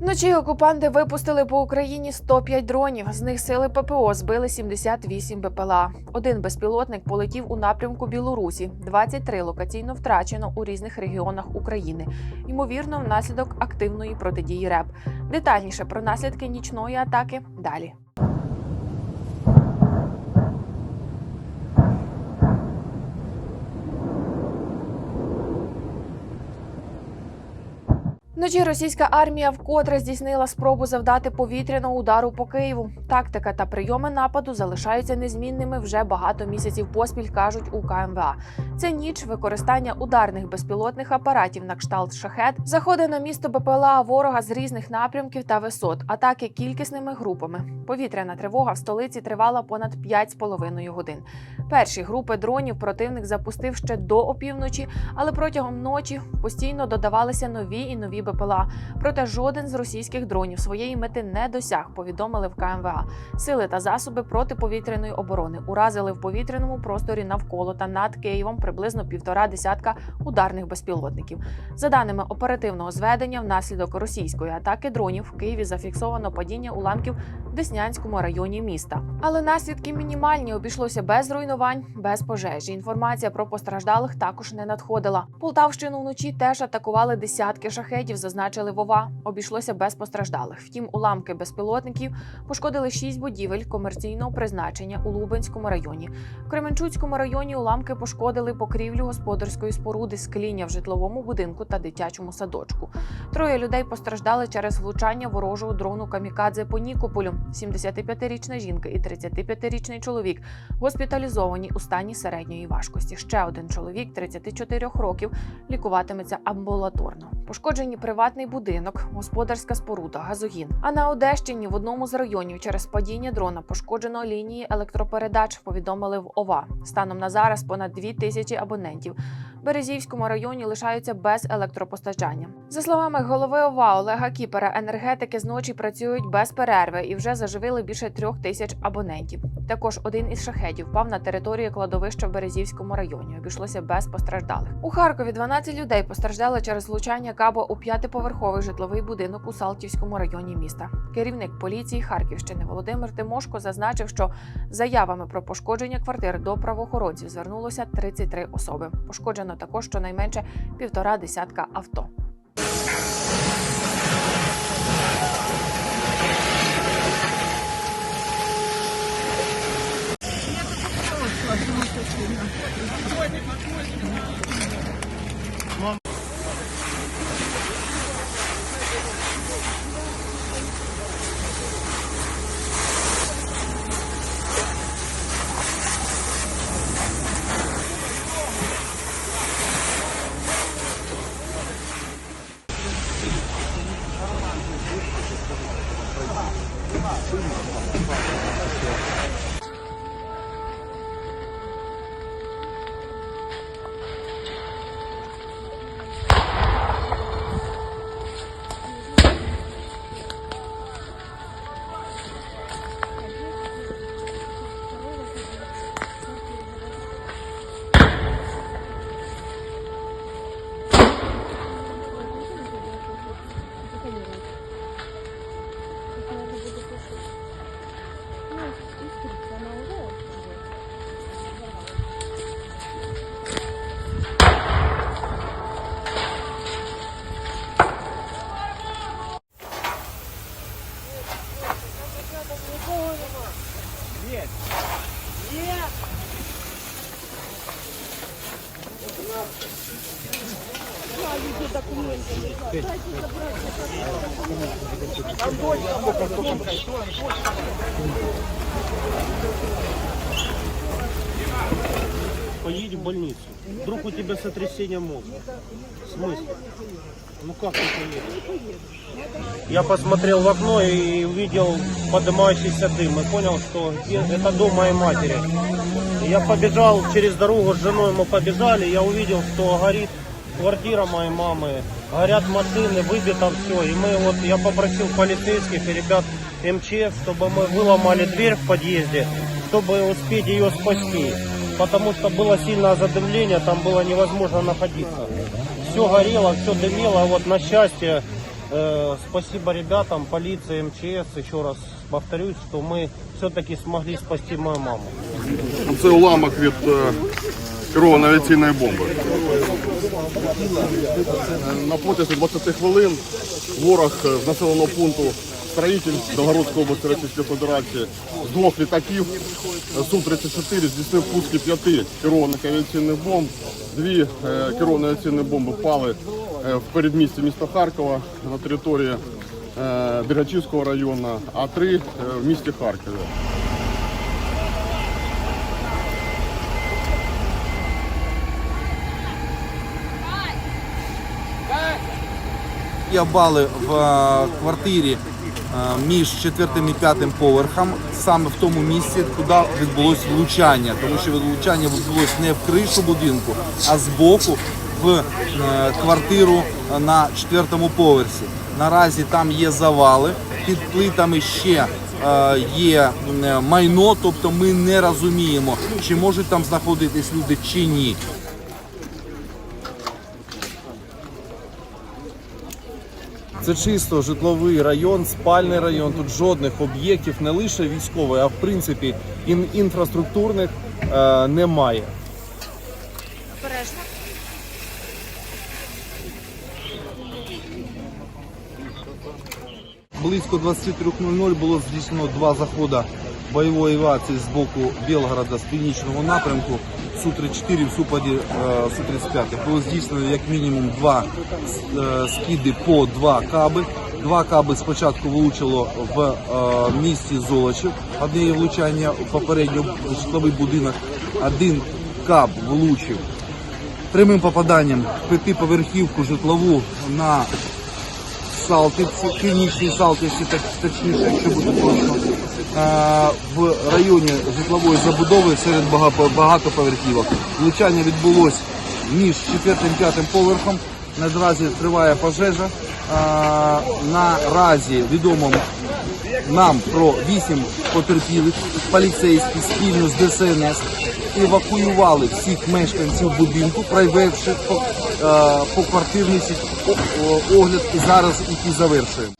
Вночі окупанти випустили по Україні 105 дронів. З них сили ППО збили 78 БПЛА. Один безпілотник полетів у напрямку Білорусі. 23 локаційно втрачено у різних регіонах України. Ймовірно, внаслідок активної протидії РЕП. Детальніше про наслідки нічної атаки далі. Вночі російська армія вкотре здійснила спробу завдати повітряного удару по Києву. Тактика та прийоми нападу залишаються незмінними вже багато місяців поспіль, кажуть у КМВА. Це ніч використання ударних безпілотних апаратів на кшталт шахет, заходи на місто БПЛА ворога з різних напрямків та висот, атаки кількісними групами. Повітряна тривога в столиці тривала понад 5,5 годин. Перші групи дронів противник запустив ще до опівночі, але протягом ночі постійно додавалися нові і нові БПЛА. Проте жоден з російських дронів своєї мети не досяг. Повідомили в КМВА. Сили та засоби протиповітряної оборони уразили в повітряному просторі навколо та над Києвом приблизно півтора десятка ударних безпілотників. За даними оперативного зведення, внаслідок російської атаки дронів в Києві зафіксовано падіння уламків Деснянському районі міста. Але наслідки мінімальні обійшлося без руйнувань, без пожежі. Інформація про постраждалих також не надходила. Полтавщину вночі теж атакували десятки шахедів, зазначили Вова. Обійшлося без постраждалих. Втім, уламки безпілотників пошкодили шість будівель комерційного призначення у Лубенському районі. В Кременчуцькому районі уламки пошкодили покрівлю господарської споруди, скління в житловому будинку та дитячому садочку. Троє людей постраждали через влучання ворожого дрону камікадзе по Нікополю. 75-річна жінка і 35-річний чоловік госпіталізовані у стані середньої важкості. Ще один чоловік 34 років лікуватиметься амбулаторно. Пошкоджені приватний будинок, господарська споруда, газогін. А на Одещині в одному з районів через падіння дрона пошкоджено лінії електропередач. Повідомили в ОВА. Станом на зараз понад 2 тисячі абонентів. Березівському районі лишаються без електропостачання. За словами голови ОВА Олега Кіпера, енергетики зночі працюють без перерви і вже заживили більше трьох тисяч абонентів. Також один із шахедів впав на територію кладовища в Березівському районі. Обійшлося без постраждалих. У Харкові 12 людей постраждали через влучання каба у п'ятиповерховий житловий будинок у Салтівському районі міста. Керівник поліції Харківщини Володимир Тимошко зазначив, що заявами про пошкодження квартир до правоохоронців звернулося 33 особи. Пошкоджено також щонайменше півтора десятка авто. Поедь в больницу. Вдруг у тебя сотрясение мозга. В смысле? Ну как ты поедешь? Я посмотрел в окно и увидел поднимающийся дым и понял, что это дом моей матери. Я побежал через дорогу с женой, мы побежали, я увидел, что горит квартира моей мамы, горят машины, выбито все. И мы вот, я попросил полицейских и ребят МЧС, чтобы мы выломали дверь в подъезде, чтобы успеть ее спасти. Потому что было сильное задымление, там было невозможно находиться. Все горело, все дымело, а вот на счастье Э, спасибо ребятам, полиции, МЧС. Еще раз повторюсь, что мы все-таки смогли спасти мою маму. Це уламок від керованої авіаційної бомби. Е, На протязі 20 хвилин ворог е, з населеного пункту строїтель Довгородської області Російської Федерації з двох літаків е, Су-34 здійснив пуски п'яти керованих авіаційних бомб. Дві е, керовані авіаційні бомби впали в передмісті міста Харкова на території е, району, а три в місті Харкові. Я бали в е, квартирі е, між четвертим і п'ятим поверхом, саме в тому місці, куди відбулось влучання, тому що влучання відбулось не в кришу будинку, а збоку в е, квартиру на четвертому поверсі. Наразі там є завали, під плитами ще є майно, тобто ми не розуміємо, чи можуть там знаходитись люди чи ні. Це чисто житловий район, спальний район. Тут жодних об'єктів, не лише військових, а в принципі ін- інфраструктурних е, немає. Близько 23.00 було здійснено два заходи бойової авіації з боку Білгорода з північного напрямку Су-34 в супаді е, Су-35. Було здійснено як мінімум два е, скиди по два каби. Два каби спочатку влучило в е, місті Золочів. Одне влучання попередньо в житловий будинок. Один каб влучив прямим попаданням в п'ятиповерхівку житлову на Салтівці, північній Салтівці, так точніше, якщо бути точно, е, в районі житлової забудови серед багато- багатоповерхівок. Влучання відбулось між четвертим і п'ятим поверхом. Наразі триває пожежа. Е, Наразі відомо нам про вісім потерпілих поліцейські спільно з ДСНС евакуювали всіх мешканців будинку, провівши е, по огляд і зараз який завершуємо.